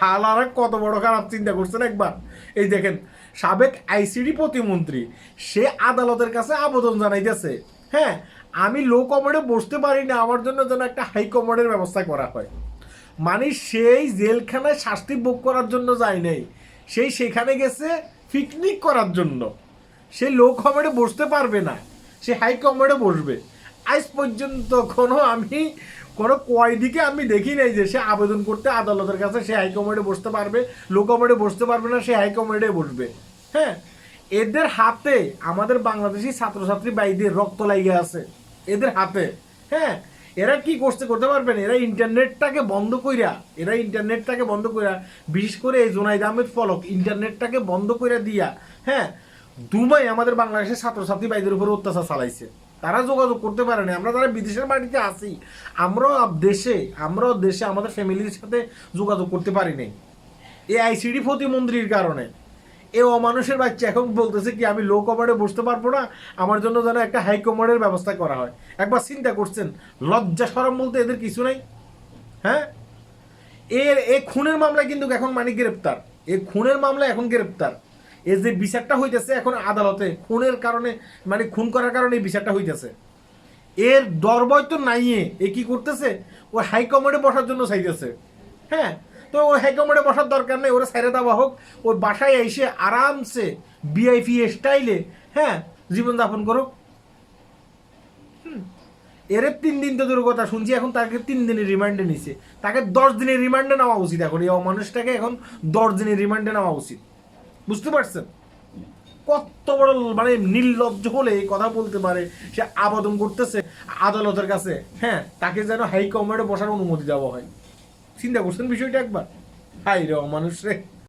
হালারা কত বড় খারাপ চিন্তা করছেন একবার। এই দেখেন, সাবেক আইসিডি প্রতিমন্ত্রী, সে আদালতের কাছে আবেদন জানাই জানাইতেছে হ্যাঁ? আমি লো কমোডে বসতে পারি না, আমার জন্য যেন একটা হাই কমোডের ব্যবস্থা করা হয়। মানে সেই জেলখানায় শাস্তি ভোগ করার জন্য যায় নাই। সেই সেখানে গেছে পিকনিক করার জন্য। সে লো কমোডে বসতে পারবে না, সে হাই কমোডে বসবে। আজ পর্যন্ত কোনো আমি কোনো কয়দিকে আমি দেখি নাই যে সে আবেদন করতে আদালতের কাছে, সে হাই কমোডে বসতে পারবে লো বসতে পারবে না, সে হাই কমোডে বসবে। হ্যাঁ? এদের হাতে আমাদের বাংলাদেশি ছাত্রছাত্রী বাইদের রক্ত লাগে আছে। এদের হাতে। হ্যাঁ? এরা কি করতে করতে পারবেন এরা ইন্টারনেটটাকে বন্ধ কইরা, এরা ইন্টারনেটটাকে বন্ধ কইরা, বিশেষ করে এই জোনাইদ আহমেদ ফলক, ইন্টারনেটটাকে বন্ধ কইরা দিয়া হ্যাঁ? দুবাই আমাদের বাংলাদেশের ছাত্রছাত্রী বাইদের উপর অত্যাচার চালাইছে। তারা যোগাযোগ করতে পারে না আমরা যারা বিদেশের বাড়িতে আছি। আমরাও দেশে আমরাও দেশে আমাদের ফ্যামিলির সাথে যোগাযোগ করতে পারি নাই এই আইসিডি প্রতিমন্ত্রীর কারণে। এ অমানুষের বাচ্চা এখন বলতেছে কি, আমি লো কমার্ডে বসতে পারব না, আমার জন্য যেন একটা হাই কমার্ডের ব্যবস্থা করা হয়। একবার চিন্তা করছেন, লজ্জা সরম বলতে এদের কিছু নাই? হ্যাঁ? এর, এ খুনের মামলায় কিন্তু এখন মানে গ্রেপ্তার। এ খুনের মামলায় এখন গ্রেপ্তার। এ যে বিচারটা হইতেছে এখন আদালতে, খুনের কারণে মানে খুন করার কারণে এই বিচারটা হইতেছে। এর দরবয় তো নাইয়ে, এ কি করতেছে? ও হাই কমান্ডে বসার জন্য চাইতেছে। হ্যাঁ তো ওই হাই কমান্ডে বসার দরকার নেই, ওরা সাইরে দেওয়া হোক। ওই বাসায় এসে আরামসে বিআইপি স্টাইলে হ্যাঁ জীবনযাপন করুক। এর তিন দিন তো দূর কথা শুনছি, এখন তাকে তিন দিনের রিমান্ডে নিছে। তাকে দশ দিনের রিমান্ডে নেওয়া উচিত এখন, এই মানুষটাকে এখন দশ দিনের রিমান্ডে নেওয়া উচিত। বুঝতে পারছেন? কত বড় মানে নির্লজ্জ হলে এই কথা বলতে পারে, সে আবেদন করতেছে আদালতের কাছে। হ্যাঁ তাকে যেন হাই কমান্ডে বসার অনুমতি দেওয়া হয়। চিন্তা করছেন বিষয়টা একবার? হাই রে মানুষ রে।